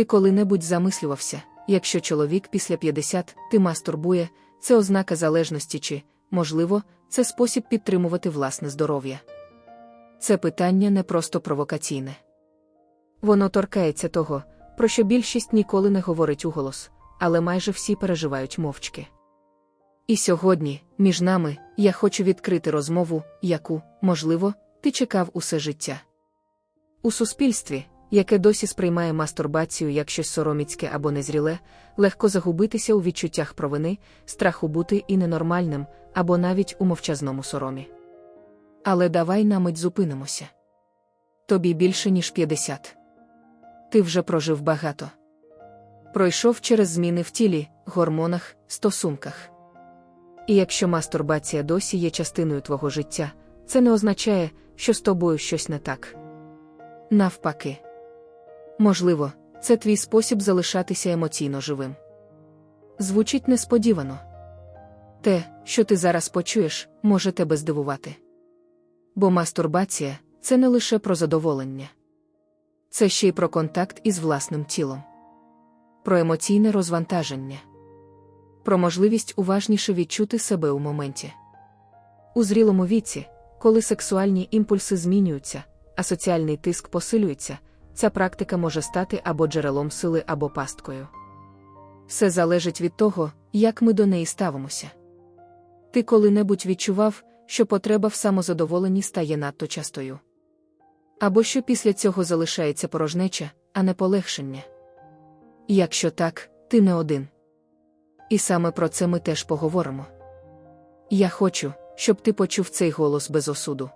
Ти коли-небудь замислювався, якщо чоловік після 50 ти мастурбує, це ознака залежності чи, можливо, це спосіб підтримувати власне здоров'я. Це питання не просто провокаційне. Воно торкається того, про що більшість ніколи не говорить уголос, але майже всі переживають мовчки. І сьогодні, між нами, я хочу відкрити розмову, яку, можливо, ти чекав усе життя. У суспільстві, яке досі сприймає мастурбацію як щось сороміцьке або незріле, легко загубитися у відчуттях провини, страху бути і ненормальним, або навіть у мовчазному соромі. Але давай на мить зупинимося. Тобі більше, ніж 50. Ти вже прожив багато. Пройшов через зміни в тілі, гормонах, стосунках. І якщо мастурбація досі є частиною твого життя, це не означає, що з тобою щось не так. Навпаки. Можливо, це твій спосіб залишатися емоційно живим. Звучить несподівано. Те, що ти зараз почуєш, може тебе здивувати. Бо мастурбація це не лише про задоволення, це ще й про контакт із власним тілом, про емоційне розвантаження, про можливість уважніше відчути себе у моменті. У зрілому віці, коли сексуальні імпульси змінюються, а соціальний тиск посилюється, ця практика може стати або джерелом сили, або пасткою. Все залежить від того, як ми до неї ставимося. Ти коли-небудь відчував, що потреба в самозадоволенні стає надто частою. Або що після цього залишається порожнеча, а не полегшення. Якщо так, ти не один. І саме про це ми теж поговоримо. Я хочу, щоб ти почув цей голос без осуду.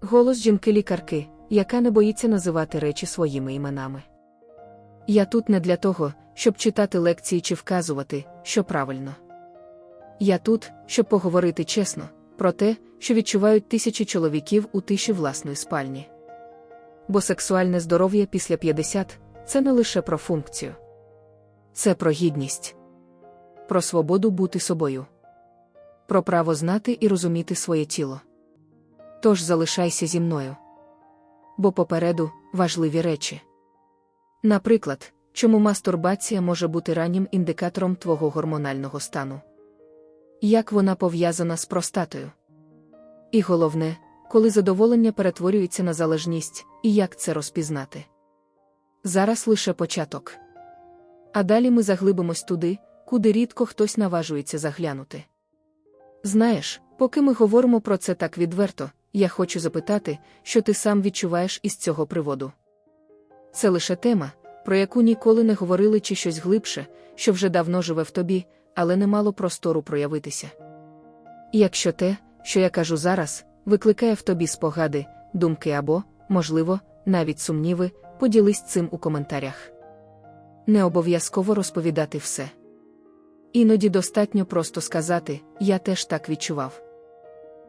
Голос жінки-лікарки, яка не боїться називати речі своїми іменами. Я тут не для того, щоб читати лекції чи вказувати, що правильно. Я тут, щоб поговорити чесно, про те, що відчувають тисячі чоловіків у тиші власної спальні. Бо сексуальне здоров'я після 50 це не лише про функцію, це про гідність, про свободу бути собою, про право знати і розуміти своє тіло. Тож залишайся зі мною. Бо попереду важливі речі. Наприклад, чому мастурбація може бути раннім індикатором твого гормонального стану як вона пов'язана з простатою. І головне, коли задоволення перетворюється на залежність, і як це розпізнати. Зараз лише початок. А далі ми заглибимось туди, куди рідко хтось наважується заглянути. Знаєш, поки ми говоримо про це так відверто, я хочу запитати, що ти сам відчуваєш із цього приводу. Це лише тема, про яку ніколи не говорили чи щось глибше, що вже давно живе в тобі, але не мало простору проявитися. І якщо те, що я кажу зараз, викликає в тобі спогади, думки або, можливо, навіть сумніви, поділись цим у коментарях. Не обов'язково розповідати все. Іноді достатньо просто сказати Я теж так відчував.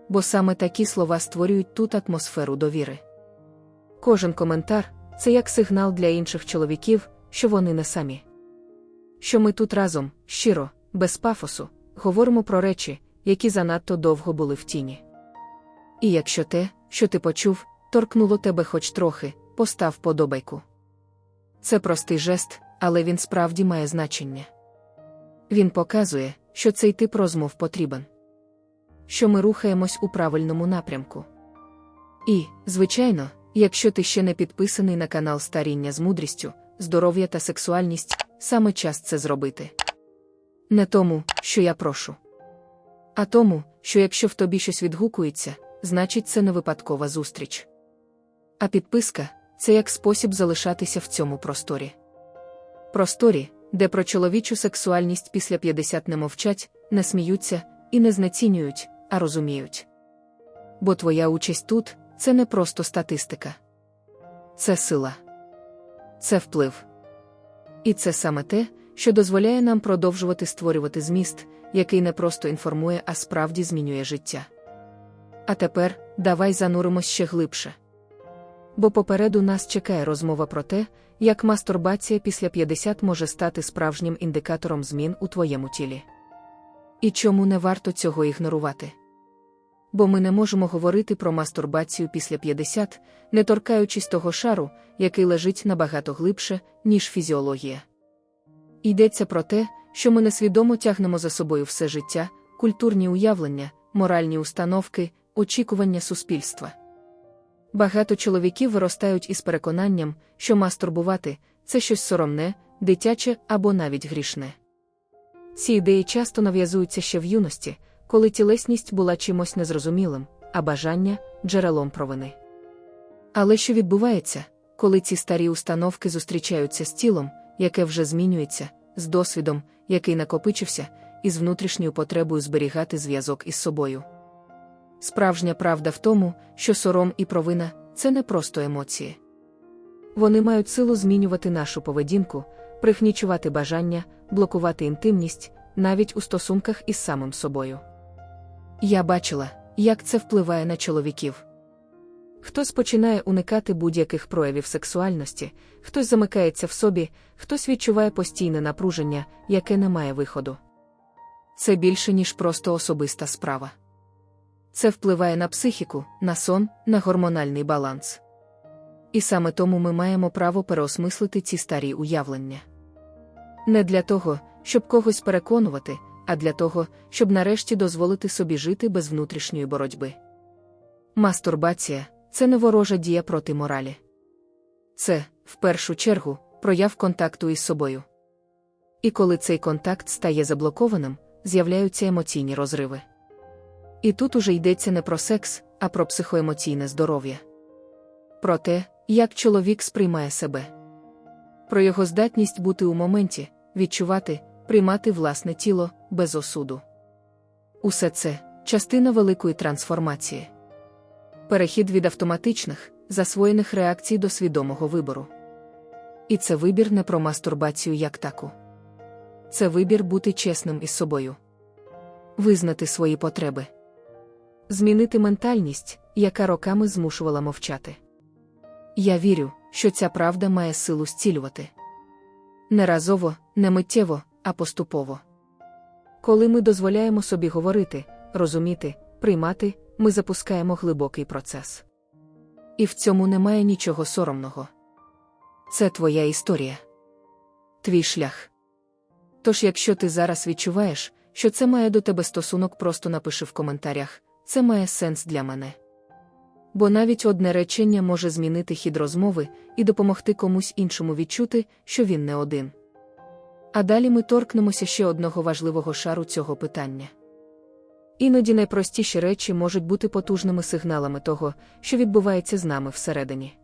Бо саме такі слова створюють тут атмосферу довіри. Кожен коментар це як сигнал для інших чоловіків, що вони не самі. Що ми тут разом, щиро, без пафосу, говоримо про речі, які занадто довго були в тіні. І якщо те, що ти почув, торкнуло тебе хоч трохи, постав подобайку. Це простий жест, але він справді має значення. Він показує, що цей тип розмов потрібен, що ми рухаємось у правильному напрямку. І, звичайно, якщо ти ще не підписаний на канал Старіння з мудрістю, здоров'я та сексуальність, саме час це зробити. Не тому, що я прошу, а тому, що якщо в тобі щось відгукується, значить це не випадкова зустріч. А підписка це як спосіб залишатися в цьому просторі. Просторі, де про чоловічу сексуальність після 50 не мовчать, не сміються і не знецінюють, а розуміють. Бо твоя участь тут це не просто статистика. Це сила, це вплив. І це саме те, що дозволяє нам продовжувати створювати зміст, який не просто інформує, а справді змінює життя. А тепер давай зануримось ще глибше. Бо попереду нас чекає розмова про те, як мастурбація після 50 може стати справжнім індикатором змін у твоєму тілі. І чому не варто цього ігнорувати? Бо ми не можемо говорити про мастурбацію після 50, не торкаючись того шару, який лежить набагато глибше, ніж фізіологія. Йдеться про те, що ми несвідомо тягнемо за собою все життя, культурні уявлення, моральні установки, очікування суспільства. Багато чоловіків виростають із переконанням, що мастурбувати це щось соромне, дитяче або навіть грішне. Ці ідеї часто нав'язуються ще в юності, коли тілесність була чимось незрозумілим, а бажання джерелом провини. Але що відбувається, коли ці старі установки зустрічаються з тілом, яке вже змінюється, з досвідом, який накопичився, і з внутрішньою потребою зберігати зв'язок із собою? Справжня правда в тому, що сором і провина це не просто емоції. Вони мають силу змінювати нашу поведінку, прихнічувати бажання, блокувати інтимність, навіть у стосунках із самим собою. Я бачила, як це впливає на чоловіків. Хтось починає уникати будь-яких проявів сексуальності, хтось замикається в собі, хтось відчуває постійне напруження, яке не має виходу. Це більше, ніж просто особиста справа. Це впливає на психіку, на сон, на гормональний баланс. І саме тому ми маємо право переосмислити ці старі уявлення. Не для того, щоб когось переконувати, а для того, щоб нарешті дозволити собі жити без внутрішньої боротьби. Мастурбація це не ворожа дія проти моралі. Це, в першу чергу, прояв контакту із собою. І коли цей контакт стає заблокованим, з'являються емоційні розриви. І тут уже йдеться не про секс, а про психоемоційне здоров'я. Про те, як чоловік сприймає себе, про його здатність бути у моменті, відчувати, приймати власне тіло без осуду. Усе це частина великої трансформації. Перехід від автоматичних, засвоєних реакцій до свідомого вибору. І це вибір не про мастурбацію як таку. Це вибір бути чесним із собою, визнати свої потреби, змінити ментальність, яка роками змушувала мовчати. Я вірю, що ця правда має силу зцілювати. Не разово, не миттєво, а поступово. Коли ми дозволяємо собі говорити, розуміти, приймати, ми запускаємо глибокий процес. І в цьому немає нічого соромного. Це твоя історія, твій шлях. Тож, якщо ти зараз відчуваєш, що це має до тебе стосунок, просто напиши в коментарях, це має сенс для мене. Бо навіть одне речення може змінити хід розмови і допомогти комусь іншому відчути, що він не один. А далі ми торкнемося ще одного важливого шару цього питання. Іноді найпростіші речі можуть бути потужними сигналами того, що відбувається з нами всередині.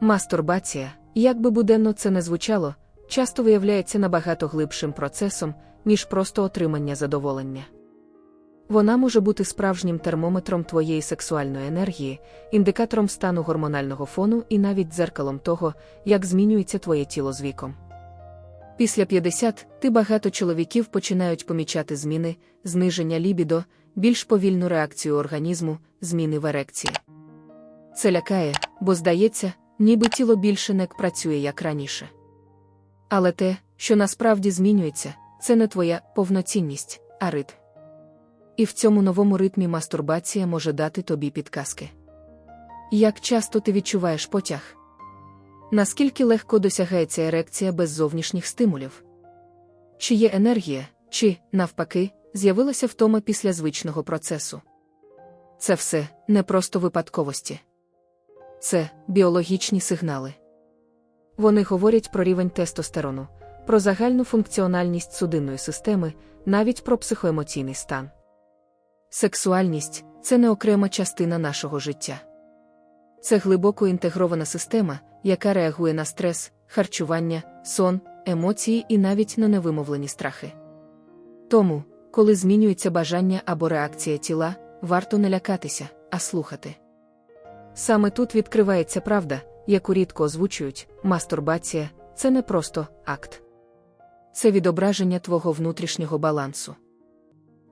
Мастурбація, як би буденно це не звучало, часто виявляється набагато глибшим процесом, ніж просто отримання задоволення. Вона може бути справжнім термометром твоєї сексуальної енергії, індикатором стану гормонального фону і навіть дзеркалом того, як змінюється твоє тіло з віком. Після 50 ти багато чоловіків починають помічати зміни, зниження лібідо, більш повільну реакцію організму, зміни в ерекції. Це лякає, бо здається, ніби тіло більше не працює як раніше. Але те, що насправді змінюється, це не твоя повноцінність, а ритм. І в цьому новому ритмі мастурбація може дати тобі підказки. Як часто ти відчуваєш потяг? Наскільки легко досягається ерекція без зовнішніх стимулів? Чи є енергія, чи, навпаки, з'явилася втома після звичного процесу? Це все не просто випадковості. Це біологічні сигнали. Вони говорять про рівень тестостерону, про загальну функціональність судинної системи, навіть про психоемоційний стан. Сексуальність це не окрема частина нашого життя. Це глибоко інтегрована система, яка реагує на стрес, харчування, сон, емоції і навіть на невимовлені страхи. Тому, коли змінюється бажання або реакція тіла, варто не лякатися, а слухати. Саме тут відкривається правда, яку рідко озвучують, мастурбація це не просто акт. Це відображення твого внутрішнього балансу.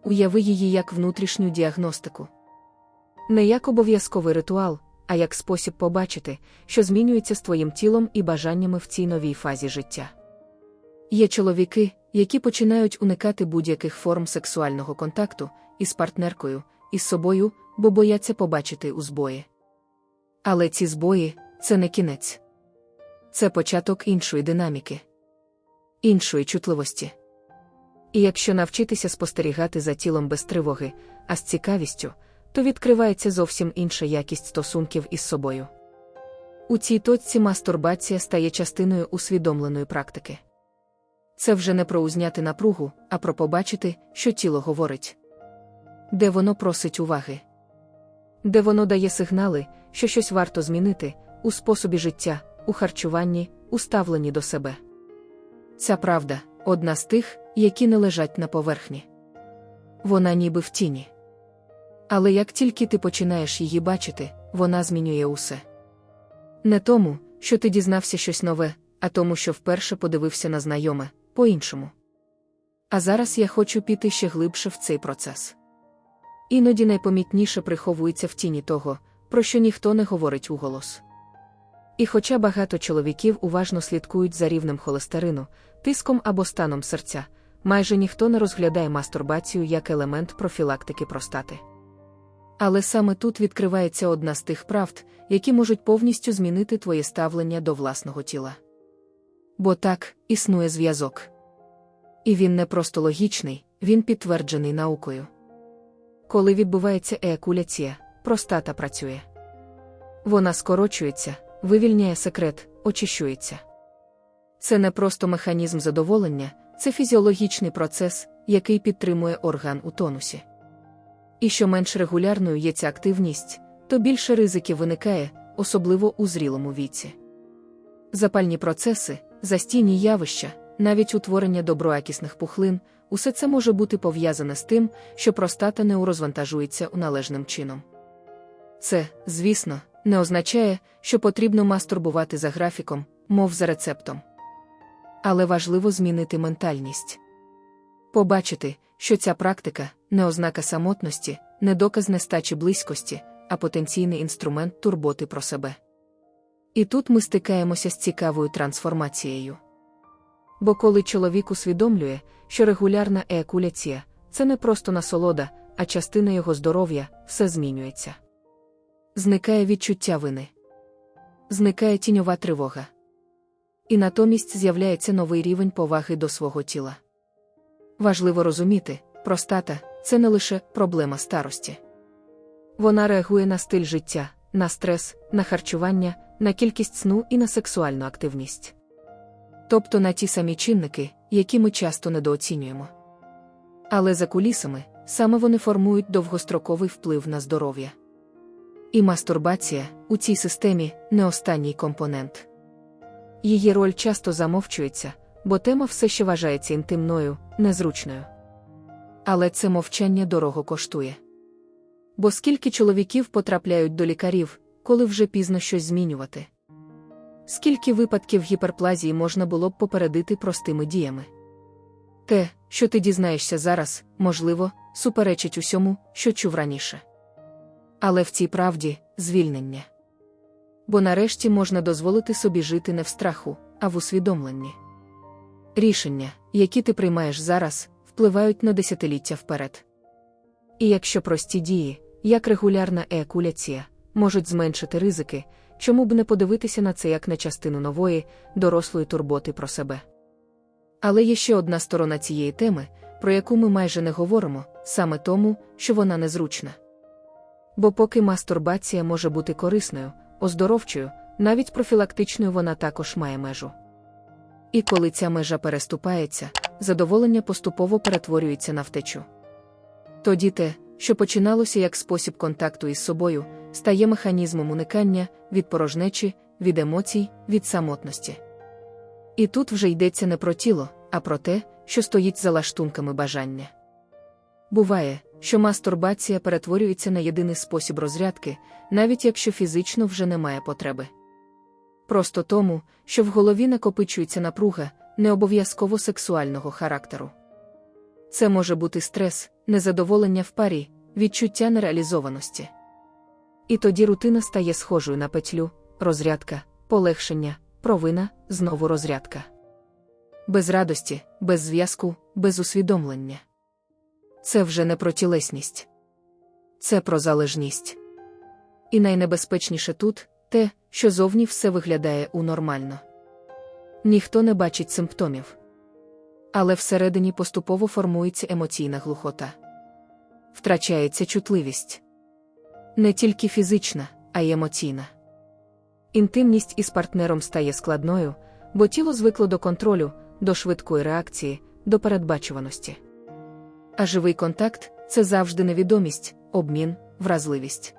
Уяви її як внутрішню діагностику. Не як обов'язковий ритуал, а як спосіб побачити, що змінюється з твоїм тілом і бажаннями в цій новій фазі життя. Є чоловіки, які починають уникати будь-яких форм сексуального контакту із партнеркою, із собою, бо бояться побачити у збої. Але ці збої це не кінець. Це початок іншої динаміки, іншої чутливості. І якщо навчитися спостерігати за тілом без тривоги, а з цікавістю, то відкривається зовсім інша якість стосунків із собою. У цій точці мастурбація стає частиною усвідомленої практики. Це вже не про узняти напругу, а про побачити, що тіло говорить, де воно просить уваги, де воно дає сигнали, що щось варто змінити у способі життя, у харчуванні, у ставленні до себе. Ця правда одна з тих, які не лежать на поверхні. Вона ніби в тіні. Але як тільки ти починаєш її бачити, вона змінює усе. Не тому, що ти дізнався щось нове, а тому, що вперше подивився на знайоме, по-іншому. А зараз я хочу піти ще глибше в цей процес. Іноді найпомітніше приховується в тіні того, про що ніхто не говорить уголос. І хоча багато чоловіків уважно слідкують за рівнем холестерину, тиском або станом серця, майже ніхто не розглядає мастурбацію як елемент профілактики простати. Але саме тут відкривається одна з тих правд, які можуть повністю змінити твоє ставлення до власного тіла. Бо так, існує зв'язок. І він не просто логічний, він підтверджений наукою. Коли відбувається еякуляція, простата працює. Вона скорочується, вивільняє секрет, очищується. Це не просто механізм задоволення, це фізіологічний процес, який підтримує орган у тонусі. І що менш регулярною є ця активність, то більше ризиків виникає, особливо у зрілому віці. Запальні процеси, застійні явища, навіть утворення доброякісних пухлин, усе це може бути пов'язане з тим, що простата не урозвантажується належним чином. Це, звісно, не означає, що потрібно мастурбувати за графіком, мов за рецептом. Але важливо змінити ментальність. Побачити, що ця практика не ознака самотності, не доказ нестачі близькості, а потенційний інструмент турботи про себе. І тут ми стикаємося з цікавою трансформацією. Бо коли чоловік усвідомлює, що регулярна еякуляція це не просто насолода, а частина його здоров'я, все змінюється. Зникає відчуття вини, зникає тіньова тривога. І натомість з'являється новий рівень поваги до свого тіла. Важливо розуміти, простата це не лише проблема старості. Вона реагує на стиль життя, на стрес, на харчування, на кількість сну і на сексуальну активність. Тобто на ті самі чинники, які ми часто недооцінюємо. Але за кулісами саме вони формують довгостроковий вплив на здоров'я. І мастурбація у цій системі не останній компонент. Її роль часто замовчується, бо тема все ще вважається інтимною, незручною. Але це мовчання дорого коштує. Бо скільки чоловіків потрапляють до лікарів, коли вже пізно щось змінювати? Скільки випадків гіперплазії можна було б попередити простими діями? Те, що ти дізнаєшся зараз, можливо, суперечить усьому, що чув раніше. Але в цій правді звільнення. Бо нарешті можна дозволити собі жити не в страху, а в усвідомленні. Рішення, які ти приймаєш зараз, впливають на десятиліття вперед. І якщо прості дії, як регулярна еякуляція, можуть зменшити ризики, чому б не подивитися на це як на частину нової, дорослої турботи про себе. Але є ще одна сторона цієї теми, про яку ми майже не говоримо, саме тому, що вона незручна. Бо поки мастурбація може бути корисною, оздоровчою, навіть профілактичною вона також має межу. І коли ця межа переступається, задоволення поступово перетворюється на втечу. Тоді те, що починалося як спосіб контакту із собою, стає механізмом уникання від порожнечі, від емоцій, від самотності. І тут вже йдеться не про тіло, а про те, що стоїть за лаштунками бажання. Буває, що мастурбація перетворюється на єдиний спосіб розрядки, навіть якщо фізично вже немає потреби. Просто тому, що в голові накопичується напруга, не обов'язково сексуального характеру. Це може бути стрес, незадоволення в парі, відчуття нереалізованості. І тоді рутина стає схожою на петлю, розрядка, полегшення, провина, знову розрядка. Без радості, без зв'язку, без усвідомлення. Це вже не про тілесність. Це про залежність. І найнебезпечніше тут те, що зовні все виглядає унормально. Ніхто не бачить симптомів. Але всередині поступово формується емоційна глухота. Втрачається чутливість. Не тільки фізична, а й емоційна. Інтимність із партнером стає складною, бо тіло звикло до контролю, до швидкої реакції, до передбачуваності. А живий контакт це завжди невідомість, обмін, вразливість.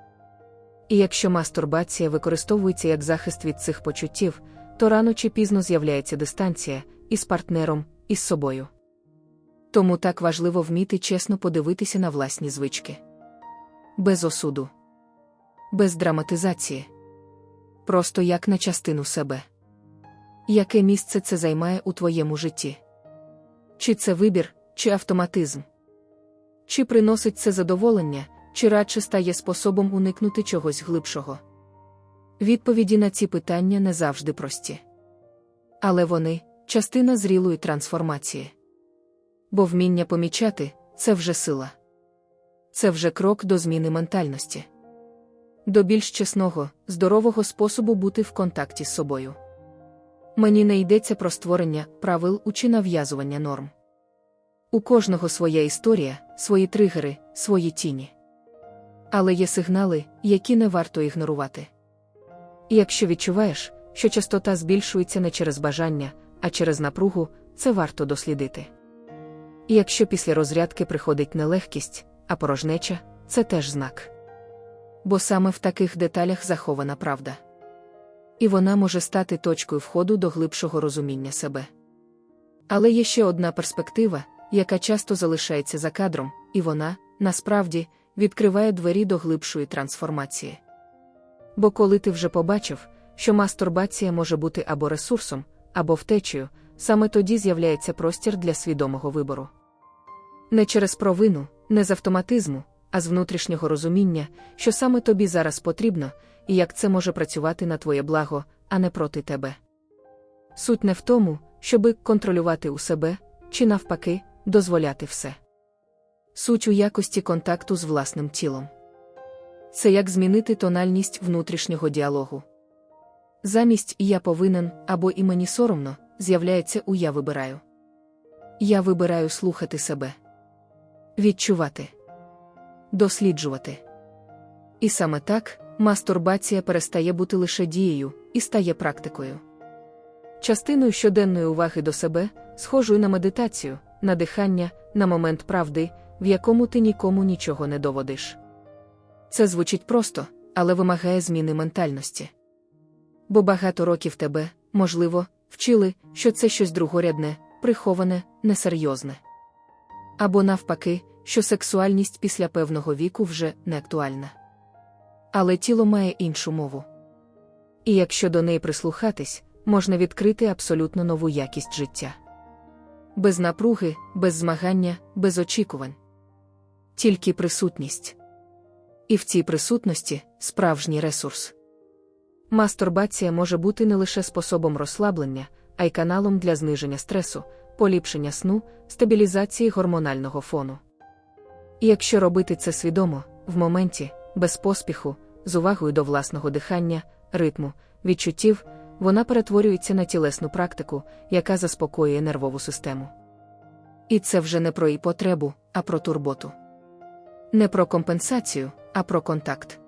І якщо мастурбація використовується як захист від цих почуттів, то рано чи пізно з'являється дистанція із партнером, із собою. Тому так важливо вміти чесно подивитися на власні звички. Без осуду, без драматизації. Просто як на частину себе. Яке місце це займає у твоєму житті? Чи це вибір, чи автоматизм? Чи приносить це задоволення, чи радше стає способом уникнути чогось глибшого? Відповіді на ці питання не завжди прості. Але вони частина зрілої трансформації. Бо вміння помічати це вже сила. Це вже крок до зміни ментальності. До більш чесного, здорового способу бути в контакті з собою. Мені не йдеться про створення правил чи нав'язування норм. У кожного своя історія, свої тригери, свої тіні. Але є сигнали, які не варто ігнорувати. Якщо відчуваєш, що частота збільшується не через бажання, а через напругу, це варто дослідити. І якщо після розрядки приходить не легкість, а порожнеча, це теж знак. Бо саме в таких деталях захована правда. І вона може стати точкою входу до глибшого розуміння себе. Але є ще одна перспектива, яка часто залишається за кадром, і вона, насправді, відкриває двері до глибшої трансформації. Бо коли ти вже побачив, що мастурбація може бути або ресурсом, або втечею, саме тоді з'являється простір для свідомого вибору. Не через провину, не з автоматизму, а з внутрішнього розуміння, що саме тобі зараз потрібно, і як це може працювати на твоє благо, а не проти тебе. Суть не в тому, щоби контролювати у себе, чи навпаки, дозволяти все. Суть у якості контакту з власним тілом. Це як змінити тональність внутрішнього діалогу. Замість я повинен або і мені соромно, з'являється у я вибираю. Я вибираю слухати себе, відчувати, досліджувати. І саме так мастурбація перестає бути лише дією і стає практикою. Частиною щоденної уваги до себе, схожою на медитацію, на дихання, на момент правди, в якому ти нікому нічого не доводиш. Це звучить просто, але вимагає зміни ментальності. Бо багато років тебе, можливо, вчили, що це щось другорядне, приховане, несерйозне. Або навпаки, що сексуальність після певного віку вже не актуальна. Але тіло має іншу мову. І якщо до неї прислухатись, можна відкрити абсолютно нову якість життя. Без напруги, без змагання, без очікувань. Тільки присутність. І в цій присутності справжній ресурс. Мастурбація може бути не лише способом розслаблення, а й каналом для зниження стресу, поліпшення сну, стабілізації гормонального фону. І якщо робити це свідомо, в моменті, без поспіху, з увагою до власного дихання, ритму, відчуттів, вона перетворюється на тілесну практику, яка заспокоює нервову систему. І це вже не про її потребу, а про турботу. Не про компенсацію, а про контакт.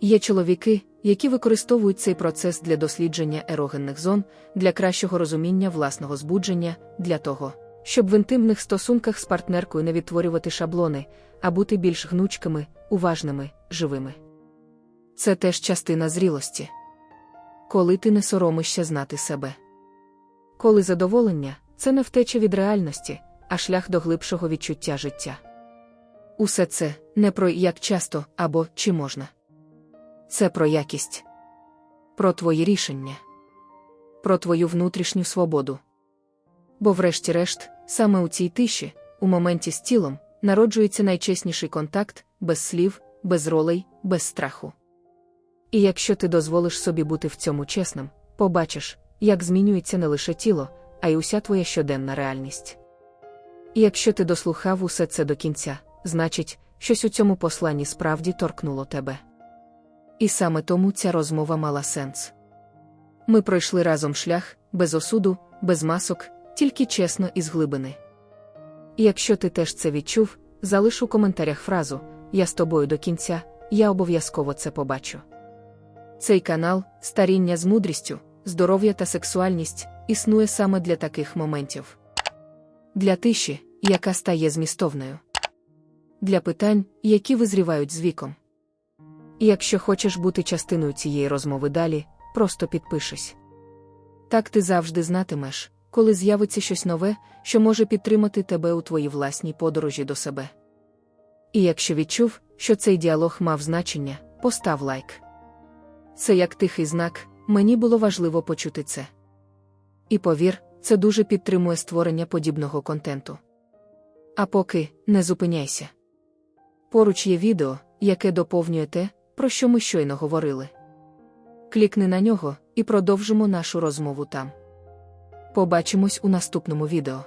Є чоловіки, які використовують цей процес для дослідження ерогенних зон, для кращого розуміння власного збудження, для того, щоб в інтимних стосунках з партнеркою не відтворювати шаблони, а бути більш гнучкими, уважними, живими. Це теж частина зрілості. Коли ти не соромишся знати себе. Коли задоволення це не втеча від реальності, а шлях до глибшого відчуття життя. Усе це не про як часто або чи можна. Це про якість, про твої рішення, про твою внутрішню свободу. Бо, врешті-решт, саме у цій тиші, у моменті з тілом, народжується найчесніший контакт, без слів, без ролей, без страху. І якщо ти дозволиш собі бути в цьому чесним, побачиш, як змінюється не лише тіло, а й уся твоя щоденна реальність. І якщо ти дослухав усе це до кінця, значить, щось у цьому посланні справді торкнуло тебе. І саме тому ця розмова мала сенс. Ми пройшли разом шлях, без осуду, без масок, тільки чесно і з глибини. І якщо ти теж це відчув, залиш у коментарях фразу Я з тобою до кінця, я обов'язково це побачу. Цей канал, старіння з мудрістю, здоров'я та сексуальність, існує саме для таких моментів. Для тиші, яка стає змістовною. Для питань, які визрівають з віком. Якщо хочеш бути частиною цієї розмови далі, просто підпишись. Так ти завжди знатимеш, коли з'явиться щось нове, що може підтримати тебе у твоїй власній подорожі до себе. І якщо відчув, що цей діалог мав значення, постав лайк. Це як тихий знак, мені було важливо почути це. І повір, це дуже підтримує створення подібного контенту. А поки не зупиняйся. Поруч є відео, яке доповнює те, про що ми щойно говорили. Клікни на нього і продовжимо нашу розмову там. Побачимось у наступному відео.